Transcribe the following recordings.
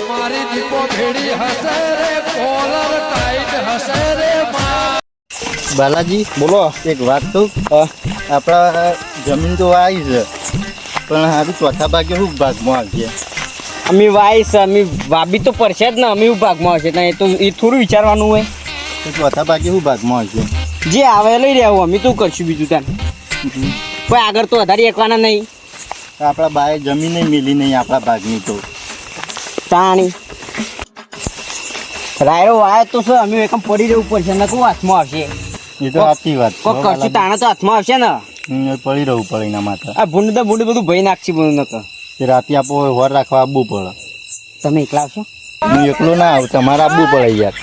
મારી દીપો ભેડી હસે રે કોલર ટાઈટ હસે રે બાલાજી બોલો એક વાત તો આપણા જમીન તો આવી છે પણ હારું ચોથા ભાગે શું ભાગમાં આવશે અમે વાઈસ અમે વાબી તો પડશે જ ને અમે એવું ભાગમાં આવશે ને એ તો એ થોડું વિચારવાનું હોય. તો ચોથા ભાગે શું ભાગમાં આવશે જે આવે લઈ રહ્યા અમે શું કરશું બીજું ત્યાં કોઈ આગળ તો વધારે એકવાના નહીં. આપણા બાએ જમીન નહીં મિલી નહીં આપણા ભાગની તો. તાણી રાયરો વાય તો શું અમે એકમ પડી જવું પડશે ને કોઈ હાથમાં આવશે. એ તો સાચી વાત કોઈ કરશું. તાણે તો હાથમાં આવશે ને. પડી રહેવું પડે એના માટે. આ ભૂંડ તો ભૂંડ બધું ભય નાખશે બધું નકર. તે રાતે આપો હોર રાખવા આવવું પડે. તમે એકલા આવશો? હું એકલો ના આવું તમારે આવવું પડે યાર.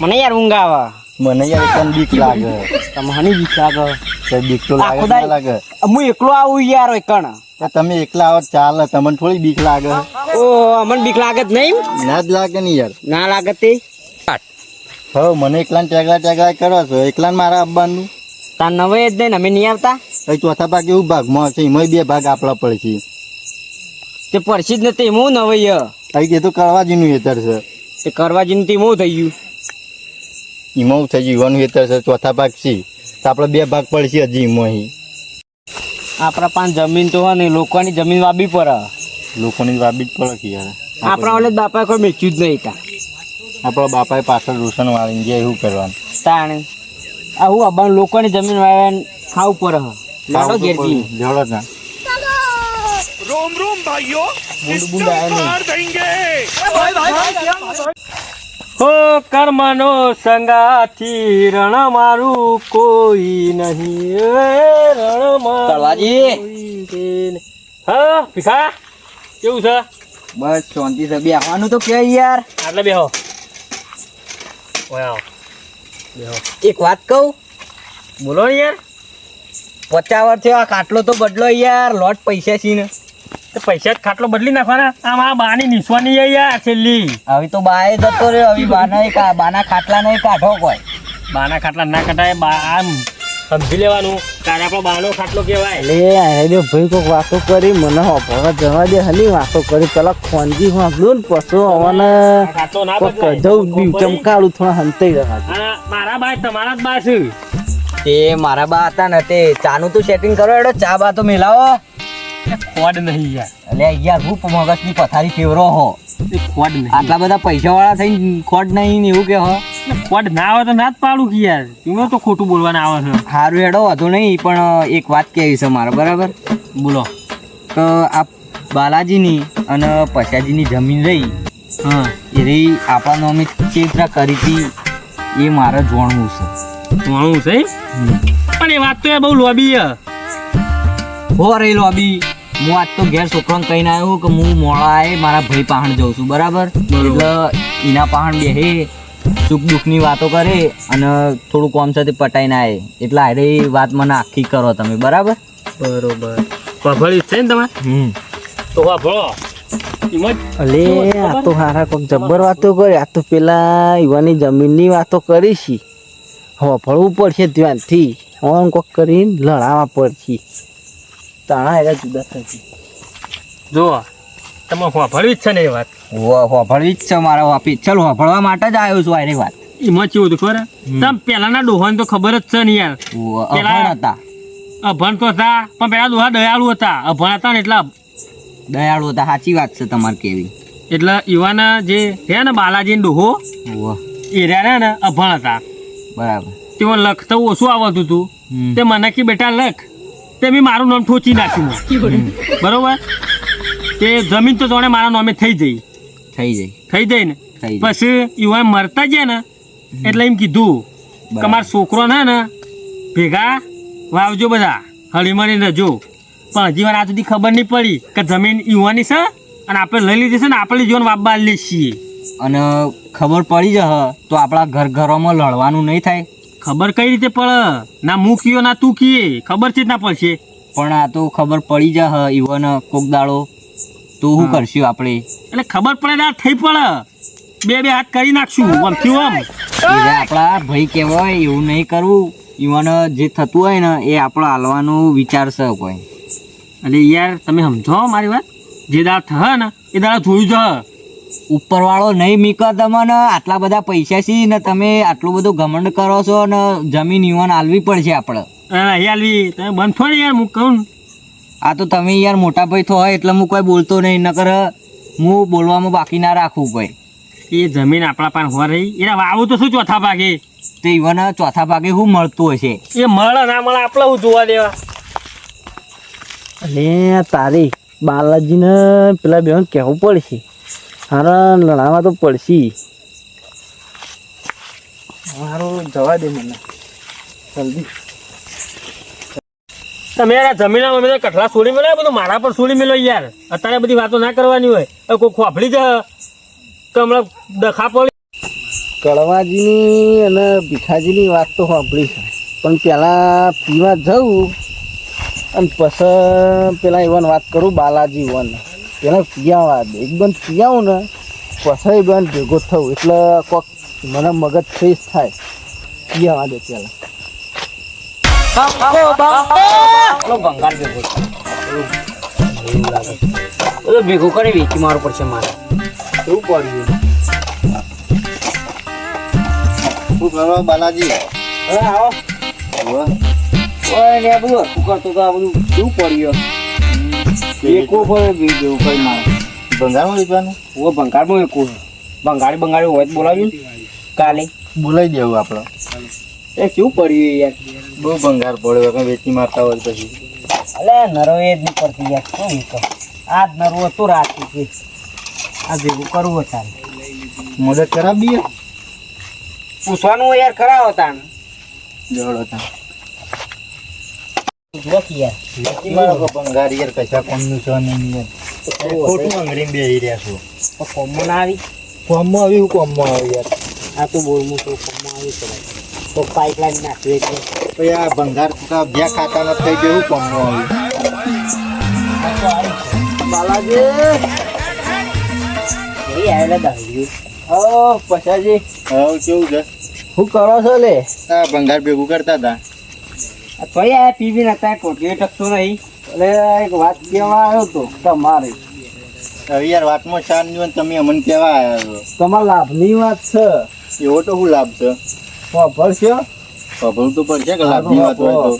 મને યાર ઊંઘ આવે. મને યાર એકદમ બીક લાગે. તમે હની બીક લાગે. તો બીક તો લાગે ના લાગે. હું એકલો આવું યાર તો તમે એકલા આવો ચાલે તમને થોડી બીક લાગે. ઓ અમને બીક લાગે નહીં ના જ લાગે ને યાર. ના લાગે તે? હવે મને એકલા ટેગલા ટેગલા કરો છો. એકલા મારા અબ્બાનું તાર નવે જ નહીં અમે નહીં આવતા? એ ચોથા ભાગ એવું ભાગમાં છે એમાં બે ભાગ આપણા પડશે તે પડશે જ નથી હું નવે ય. એ તો કરવાજીનું હેતર છે. તે કરવા જઈને તે હું થઈ ગયું. એમાં થઈ જીવવાનું હેતર છે ચોથા ભાગ છે. તો આપણે બે ભાગ પડશે હજી મોહી. આપણા પાંચ જમીન તો હોય ને લોકોની જમીન વાબી પડે લોકોની વાબી જ પડે કે યાર. આપણા ઓલે બાપાએ કોઈ મેચ્યું જ નહીં તા. આપણો બાપાએ પાછળ રોશન વાળીને ગયા એવું કરવાનું. તાણે. આ હું લોકોની જમીન વાવે ખાવું પડે લાડો ઘેરજી જડો ના રોમ રોમ ભાઈઓ બુંડા બુંડા દેંગે. ભાઈ ભાઈ ભાઈ હો કર્મનો સંગાથી રણ મારું કોઈ નહીં. રણ મારું હા ભીખા? કેવું છે? બસ શાંતિ છે. બેહવાનું તો કે યાર. આટલે બેહો. બેહો. એક વાત કહું? બોલો યાર. પચાસ વર્ષ થયો આ કાટલો તો બદલો યાર. લોટ પૈસા છે ને. પૈસા જ ખાટલો બદલી નાખવાના. આમ આ બાની નિસવાની યાર છેલ્લી. હવે તો બાએ જતો રહ્યો હવે બાના બાના ખાટલા નહીં કાઢો કોઈ. બાના ખાટલા ના કાઢાય બા આમ સમજી લેવાનું. તારે આપણો બાનો ખાટલો કહેવાય. લે આરે ભાઈ કોઈક વાતો કરી મને હોભળવા જવા દે હલી વાતો કરી પેલા ખોનજી વાંધો ને પછી આવવાને આ ના બદલાય. જવું બી ચમકાળું થોડા હંતાઈ રહ્યા મારા બા તમારા જ બા છે. તે મારા બા હતા ને તે ચાનું તો સેટિંગ કરો એડો ચા બા તો મેલાવો. ખોડ નહીં યાર. એટલે યાર હું મગજની પથારી ફેવરો હો. ખોડ નહીં. આટલા બધા પૈસા વાળા થઈને ખોટ નહીં ને એવું કે હો? ખોડ ના આવે તો ના જ પાડું કે યાર. એમાં તો ખોટું બોલવાના આવે છે. સારું હેડો વાંધો નહીં પણ એક વાત કહેવી છે મારે બરાબર? બોલો. તો આ બાલાજીની અને પછાજીની જમીન રહી. હા. એ રહી આપણા અમે ચેક કરી હતી એ મારે જોણવું છે. જોણવું છે પણ એ વાત તો યાર બહુ લોબી હો રહી લોબી. હું આજ તો ઘેર છોકરાને કહીને આવ્યો કે હું મોડા આય મારા ભાઈ પાહણ જઉં છું બરાબર? એટલે એના પાહણ બેહે સુખ દુઃખની વાતો કરે અને થોડું કોમ સાથે પટાઈને આવે એટલે આરે વાત મને આખી કરો તમે બરાબર? બરોબર. વાભળી છે ને તમે હમ. તો એમાં અલે આ તો હારા કોક જબ્બર વાતો કરી આ તો પેલા યુવાની જમીનની વાતો કરી છે હોભળવું પડશે ધ્યાનથી. ઓન કોક કરીને લડાવવા પડશે. તાણા જુદા થશે જો તમે વાભળવી જ છે ને એ વાત? હોભળવી જ છે મારા વાપી. ચલ હોભળવા માટે જ આવ્યો છું આરી વાત. એમાં કેવું હતું ખબર? તમે પહેલાના ડોહાને તો ખબર જ છે ને યાર. પેલા- અભણ હતા. અભણ તો હતા પણ પેલા ડોહા દયાળુ હતા. અભણ હતા ને એટલે દયાળુ હતા સાચી વાત છે તમારે કેવી. એટલે યુવાના જે છે ને બાલાજી ડોહો એ રહ્યા ને અભણ હતા. બરાબર. તેઓ લખતા ઓછું આવતું હતું. તે મને કે બેટા લખ. તે મેં મારું નામ ઠોચી નાખ્યું બરોબર? તે જમીન તો જોડે મારા નામે થઈ જઈ. થઈ જાય થઈ જાય ને? પછી યુવા મરતા ગયા ને એટલે એમ કીધું કે. મારો છોકરો ને ને ભેગા વાવજો બધા હળીમળી રહેજો પણ હજી વાર આ સુધી ખબર નહીં પડી કે જમીન યુવાની છે અને આપણે લઈ લીધી છે ને આપણે જીવન વાપવા લઈએ છીએ. અને ખબર પડી જ તો આપણા ઘર ઘરોમાં લડવાનું નહીં થાય. ખબર કઈ રીતે પડે? ના હું કયો ના તું કીએ ખબર છે જ ના પડશે. પણ આ તો ખબર પડી જશે ઈવન કોક દાડો. તો શું હા. કરશું આપણે. એટલે ખબર પડે ના થઈ પડે. બે બે હાથ કરી નાખશું. આમ થયું આમ. આપણા ભાઈ કહેવાય એવું નહીં કરવું. ઈવન જે થતું હોય ને એ આપણો હાલવાનું વિચાર છે કોઈ. એટલે યાર તમે સમજો મારી વાત. જે દાળ થ ને એ દાળ જોયું જ ઉપરવાળો નહીં મીકો તમને આટલા બધા પૈસા છે ને તમે આટલું બધું ઘમંડ કરો છો ને જમીન યુવાન આલવી પડશે આપણે હાલવી તમે બંધ થોડી યાર હું કહું આ તો તમે યાર મોટા ભાઈ થો હોય એટલે હું કોઈ બોલતો નહીં નકર હું બોલવામાં બાકી ના રાખવું ભાઈ એ જમીન આપણા પાસે હોવા રહી. એના વાવું તો શું ચોથા ભાગે? તો ઈવન ચોથા ભાગે શું મળતું હશે. એ મળે ના મળે આપણે હું જોવા દેવા? અને તારી બાલાજીને પેલા બેન કહેવું પડશે. હારા લડાવા તો પડશે. મારું જવા દે મને. જલ્દી. તમે યાર આ જમીનમાં અમે કઠલા છોડી મેળવ્યા બધું મારા પર છોડી મેળો યાર. અત્યારે બધી વાતો ના કરવાની હોય. હવે કોઈ ખોફડી જ તો હમણાં દખા પડી. કડવાજીની અને ભીખાજીની વાત તો સાંભળી છે. પણ પહેલાં પીવા જવું અને પછી પેલા એવાની વાત કરું બાલાજી વન. પહેલાં પીયાવા દે એકદમ પીયાવું ને પછી બંધ ભેગો થવું. એટલે કોક મને મગજ ફ્રેશ થાય. પીયાવા દે પેલા ભેગો કરી વેચી મારું પડશે મારે. એવું પડ્યું? બાલાજી? હવે આવો. ઓય ને બધું કરતો તો આ બધું શું પડ્યું? એકો પર ભેગું કઈ મારે ભંગારમાં વેચવાનું ઓ ભંગારમાં એકો બંગાળી બંગાળી હોય તો બોલાવ્યું કાલે. બોલાવી દેવું આપણે એ શું પડ્યું યાર? બહુ ભંગાર પડ્યો કંઈ વેચી મારતા હોય પછી. અલે નરો એ જ નહીં પડતી યાર શું એ તો? આ જ નરવો તો રાખી છે. આ ભેગું કરવું તારે. મદદ કરાવીએ પૂછવાનું યાર કરાવો હતા જવડો તા ના ભંગાર કા જ્યાં ખાતામાં થઈ ગયું હું કોમમાં આવી? બાલાજી. શું કરો છો લે? આ ભંગાર ભેગું કરતા હતા. ભાઈ આ પીવી નતા કોટલી ટકતો નહીં. એટલે એક વાત કહેવા આવ્યો તો તમારે. યાર વાતમાં ચારની તમે અમને કેવા આવ્યા તમારા લાભની વાત છે. એવો તો શું લાભ છે? ભરશો ખબર તો પડશે કે લાભની વાત હોય તો.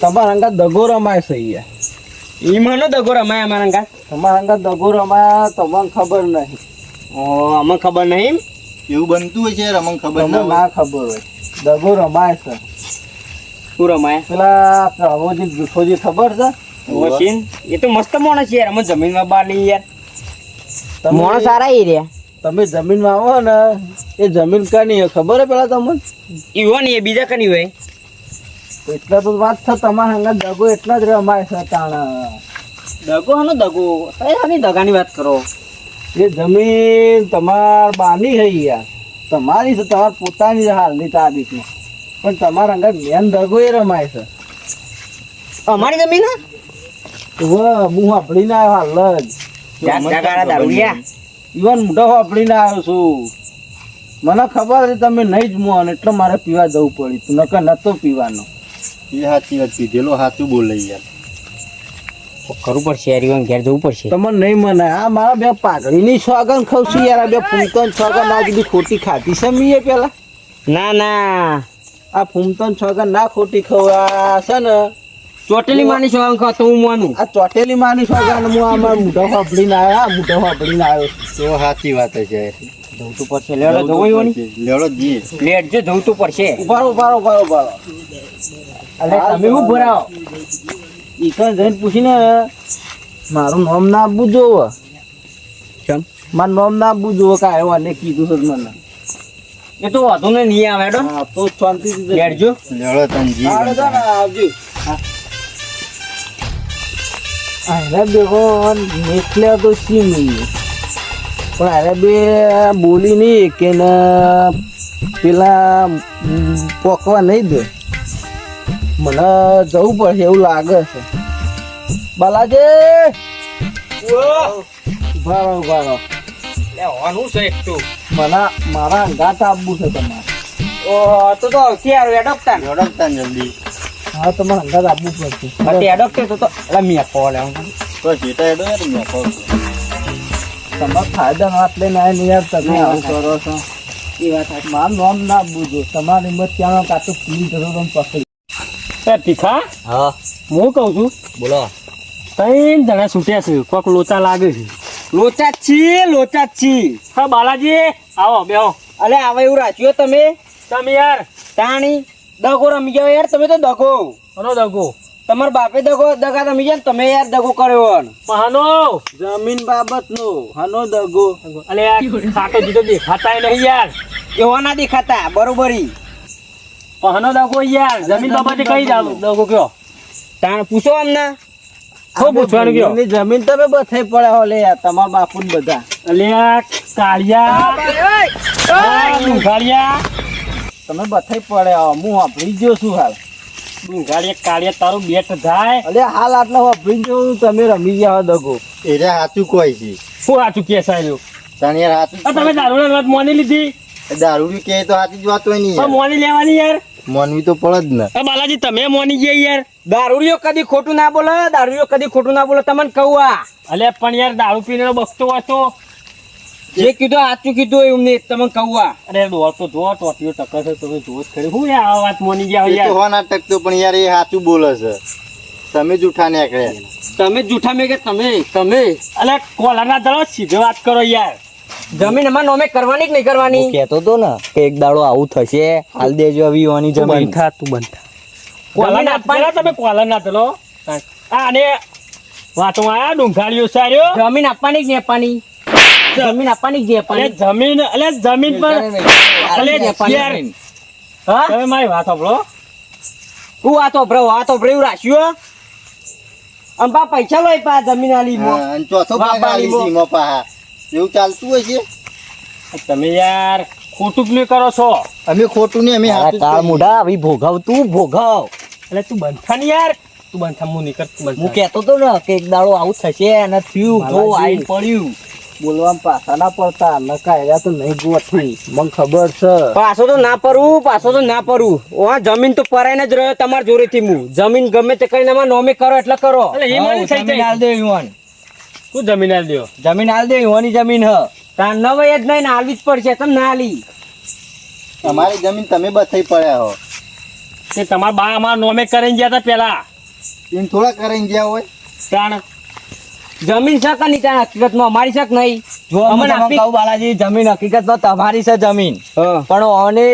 તમારા અંગા દગો રમાય છે યાર. મને દગો રમાય અમારા અંગા. તમારા અંગા દગો રમાય તમને ખબર નહીં. અમને ખબર નહીં એવું બનતું હોય છે અમને ખબર ના ખબર હોય. દગો રમાય છે. શું રમાય પેલા પ્રભુજી ભીખોજી ખબર છે? ઓશીન એ તો મસ્ત માણસ યાર. અમે જમીનમાં બહાર નહીં યાર. માણસ સારા એ રહ્યા તમે જમીનમાં આવો ને એ જમીન કની છે ખબર હે પેલા તમને? ઈવો નહીં એ બીજા કની હોય. એટલા તો વાત છે તમારા અંગા દગો એટલા જ રમાય છે તાણ. દગો હનો દગો? કઈ દગાની વાત કરો? એ જમીન તમાર બાની હઈ યાર. તમારી છે તમાર પોતાની છે હાલની તારીખમાં પણ તમારા અંગા મેન દગો એ રમાય છે. અમારી જમીન હું? ના આવ્યો હાલ જ. ઇવન મોટો વાપરીને આવ્યો છું. મને ખબર હતી તમે નહીં જ મોન એટલે મારે પીવા જવું પડ્યું નકર નતો પીવાનો. એ સાચી વાત પીધેલો સાચું બોલે યાર. કરવું પડશે યાર ઘેર જવું પડશે. તમને નહીં મને. આ મારા બે પાઘડીની સોગન ખાવ છું યાર આ બે ફૂમતન સોગન આ બધી ખોટી ખાધી છે મીએ પેલા. ના ના. આ ફૂમતન સોગન ના ખોટી ખવા છે ને. ચોટેલી માની છો અંક તો હું માનું? આ ચોટેલી માની સોગન હું આ મારા મોઢો વાપરીને આવ્યો આ મોઢો વાપરીને આવ્યો તો સાચી વાત છે. જવું તો પડશે. લેડો જવું ની લેડો જી લેટ જો જવું તો પડશે ઉભારો ઉભારો ઉભારો ઉભારો અલે તમે હું ભરાવો? ઈકન જઈને પૂછીને મારું નામ ના આપવું જોવે? કેમ? મારું નામ ના આપવું જોવે કાંઈ અને કીધું છે મને. એ તો વાંધો ને નહીં આવે તો શાંતિથી બેઠજો લેટજો લેવડો જી. હાલો તો ને, આવજો અરે બેગો નીકળ્યા તો સી નહીં. પણ અરે બે બોલી નહીં કે ને પેલા પોકવા નહીં દે. મને જવું પડશે એવું લાગે છે. બાલાજી! ઊભા રહો ઊભા રહો. લે હોનું છે એક તો. મને મારા અંગાત આપવું છે તમારે. ઓ તો તો ક્યારે એડોપ તા લેવડો તને જલ્દી. હા તો તમારે અંગાત આપવું પડશે. બટ એડોપ્ટે તો તો એટલે મી કોલ તો જીતા એડો યાર મેં કહું છું. તમારા ફાયદા વાત લઈને ના યાર તમે આવું. કરો છો. એ વાત. મારું નામ ના બુજો તમારી હિંમત ત્યાં કાં તો પીલી પકડી એ તીખા હા. હું કહું છું બોલો. ત્રણ જણા છૂટ્યા છે. કોક લોચા લાગે છે. લોચા છી લોચા છી હા બાલાજી આવો બેહો. અલે આવે એવું રાખ્યો તમે? તમે યાર. તાણી દગો રમી ગયો યાર તમે તો દગો. હનો દગો? તમાર બાપે દગો દગા રમી ગયા તમે યાર દગો કર્યો હાનો. જમીન બાબત નો હનો દગો. અલે યાર ખાટો જીતો દેખાતા નહીં યાર. એવા ના દેખાતા બરોબરી. પહનો દગો યાર. જમીન બાબતે કઈ જાવ દગો કયો? તાણ પૂછો અમને. શું પૂછવાનું કયો? એમની જમીન તમે બધે પડે હો લે તમારા બાપુ ને બધા. અલ્યા કાળિયા આ તમે બથાઈ પડે હો હું વાપરી ગયો છું હાલ. ડુંગાળિયા કાળિયા તારું બેટ થાય. અલે હાલ આટલા વાપરી ગયો તમે રમી ગયા દગો. એ સાચું કોઈ છે. શું સાચું કે સાહેબ તને યાર સાચું તમે દારૂની વાત મોની લીધી. દારૂડી કે તો સાચી જ વાત હોય નહીં મોની લેવાની યાર. માનવી તો પડે જ ને. આ બાલાજી તમે મોની ગયા યાર? દારૂડિયો કદી ખોટું ના બોલે દારૂડિયો કદી ખોટું ના બોલે તમને કહું આ. અલે પણ યાર દારૂ પીને બસતો હતો. જે કીધું આચું કીધું એવું ને તમને કહું આ. અરે દોર તો જો ટોટીઓ ટક્કર છે તમે જો જ ખરી. હું આ વાત મોની ગયા યાર? હો ના ટકતો પણ યાર એ સાચું બોલે છે. તમે જૂઠા ને તમે જૂઠા મેં કે તમે તમે. અલે કોલાના દળો સીધે વાત કરો યાર. જમીન અમાર નોમે કરવાની કે નહીં કરવાની? કેતો તો ને કે એક દાડો આવું થશે હાલ દેજો આવી વાની જમીન. બંધા તું બંધા કોલાના આપવાની- પેલા તમે કોલાના ના આ અને વાતો આયા ડુંગાળિયો સાર્યો? જમીન આપવાની કે આપવાની? જમીન આપવાની કે આપવાની? જમીન એટલે જમીન પર એટલે હા? તમે મારી વાત સાંભળો. હું વાતો ભરો વાતો ભરો એવું રાખ્યું અંબા પૈસા લોય પા જમીન આલી મો. ચોથો બાપા આલી મો. પાહા એવું ચાલતું હોય છે? તમે યાર ખોટું પેલું કરો છો. અમે ખોટું નહીં અમે જ કાળ આવી ભોગાવ તું ભોગાવ. એટલે તું બંધા ને યાર. તું બંધા હું નીકળ હું કહેતો તો ને કે એક દાડો આવું થશે અને થયું જો આઈ પડ્યું. બોલવામાં પાછા ના પડતા નકા એરા તો નહીં ગોઠવી મને ખબર છે. પાછો તો ના પરવું પાછો તો ના પરવું ઓહા જમીન તો પરાઈને જ રહ્યો તમારા જોડેથી હું. જમીન ગમે તે કરીને નોમી નોમે કરો એટલે કરો. એટલે એ મને થઈ જાય. દે તું જમીન આલ દ્યો જમીન આલ દે યુવાની જમીન હ. તાર નવાઈ જ નહીં ને આલવી જ પડશે તમ ના આલી. તમારી જમીન તમે બથાઈ પડ્યા હો. તે તમાર બા અમાર નોમે કરીને ગયા હતા પેલા. એમ થોડા કરીને ગયા હોય? તાણ જમીન શક નહીં તાર હકીકતમાં અમારી શક નહીં. જો અમને કહું બાલાજી જમીન હકીકતમાં તમારી છે જમીન. પણ ઓને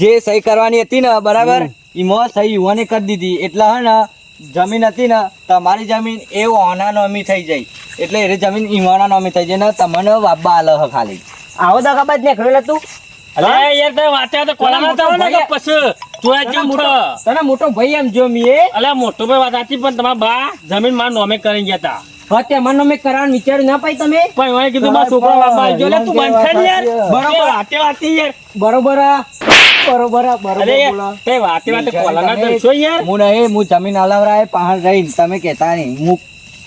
જે સહી કરવાની હતી ને બરાબર એમાં સહી યુવાને કરી દીધી. એટલે હે ને જમીન હતી ને તમારી જમીન એ ઓના નોમી થઈ જાય. એટલે એ જમીન ઈવાના નોમી થઈ જાય. ને તમને બાબા આલે હ ખાલી. આવો નીકળેલો તું. યાર કોલાના તારો ને ભાઈ- પછી તું મોટો તને મોટો ભાઈ એમ જો મી અલે મોટો ભાઈ વાત સાચી પણ તમારા બા જમીન મારા નોમે કરી ગયા હતા હતે મન નોમે કરવાનું વિચાર્યું ના પાઈ તમે? પણ મને કીધું મારા છોકરો બાપા આવી લે તું બંધ થઈ યાર. બરોબર. વાતે યાર. બરોબર આ. બરોબર બરોબર અરે બોલો. યાર તે વાતે વાતે કોલાના દર્શો યાર? હું નહીં હું જમીન અલવરાય પહાડ રહીને તમે કહેતા નહીં હું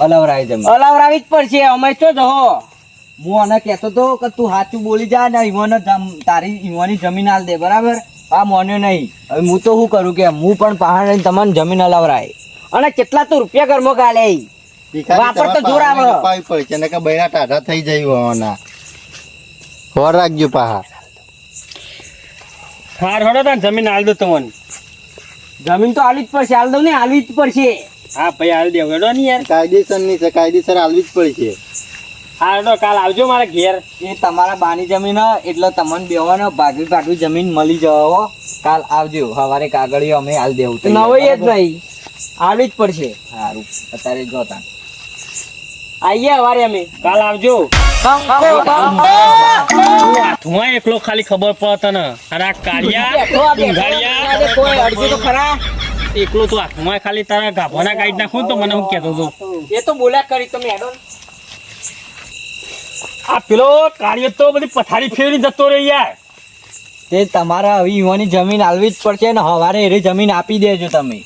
અલવરાય જમીન. અલાવરાવી જ પડશે અમે તો જ હું. આને કહેતો તો કે તું સાચું બોલી જા ને ઈવોને તારી ઈવોની જમીન આલ દે બરાબર? આ મોન્યો નહીં. હવે હું તો શું કરું કે હું પણ પહાડ રહીને તમને જમીન અલવરાય. અને કેટલા તો રૂપિયા કરમો કાલે વાપર તો જોર આવે. પાહાને કપાવી પડશે નકર બૈરા ટાઢા થઈ જાય હોવાના હોર રાખજો પાહા હાર હડો તાન જમીન આલ દો તમને. જમીન તો આલવી જ પડશે આલ દઉં ને આલવી જ પડશે. હા ભાઈ આલ દેવ હેડો ને યાર. કાયદેસરની છે કાયદેસર આલવી જ પડશે. હા હેડો કાલ આવજો મારા ઘેર. એ તમારા બાની જમીન એટલે તમને બેવાનો ભાગવી ભાગવી જમીન મળી જવો કાલ આવજો સવારે કાગળીઓ અમે હાલ દેવું. નવાઈ જ નહીં. આલવી જ પડશે. સારું અત્યારે જોતા આઈએ અમે. કાલ આવજો. હાથમાં એકલો ખાલી ખબર પડે તને. અને આ કાળિયા કોઈ અડજી તો ખરા. એકલો તો હાથમાં ખાલી તારા ગાભાના ગાઈડ નાખું તો મને હું કહેતો હતો એ તો બોલ્યા કરી તમે હેડો. આ પેલો કાર્ય તો બધી પથારી ફેરવી જતો રહી યાર. તે તમારા હવે યુવાની જમીન આલવી જ પડશે ને સવારે એરી જમીન આપી દેજો તમે.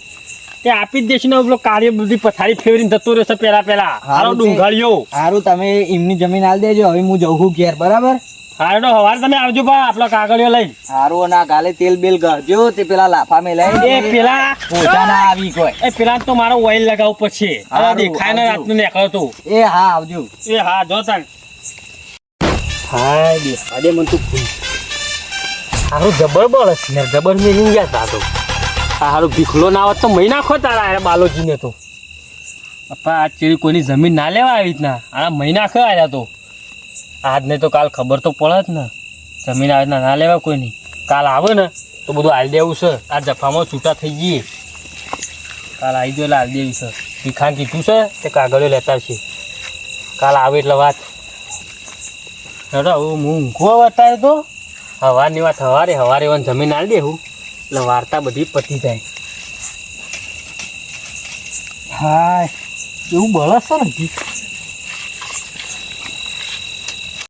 તે આપી જ દેશે ને પેલો કાર્ય બધી પથારી ફેરવીને જતો રહેશે પેલા પેલા હારો હારું તે- સારું તમે એમની જમીન આલ દેજો. હવે હું જઉં ઘેર બરાબર? હારો હવાર તમે આવજો બા આપલો કાગળિયો લઈ સારું ના કાલે તેલ બેલ ગળજો. તે પેલા લાફા મેલાઈ એ પેલા પોતા ના આવી કોઈ. એ પેલા તો મારો ઓઇલ લગાવ પછી હારું, દેખાય ને. રાતનું તો. એ હા આવજો. એ હા જો તાન હાય દે મને તું હારું જબર બળસ ને. જબર મેલી ગયા તા તો. હારું ભીખલો ના આવત તો મહી નાખો તારા બાલોજીને તો. પપ્પા આ ચેરી કોઈની જમીન ના લેવા આવી રીતના? આ મહી નાખે આયા તો. આજ નહીં તો કાલ ખબર તો પડે જ ને. જમીન આવી ના લેવા કોઈની. કાલ આવે ને, તો બધું હાલ દેવું છે. આ જફામાં છૂટા થઈ જઈએ કાલ આવી ગયો એટલે હાલ દેવી છે. ભીખાન કીધું છે તે કાગળો લેતા છે કાલ આવે એટલે વાત. હેડો, હું ઊંઘો બતાવ્યો તો. હવારની વાત, હવારે હવારે વન જમીન આલી દેવું એટલે વાર્તા બધી પતી જાય. હાય એવું બળસ ને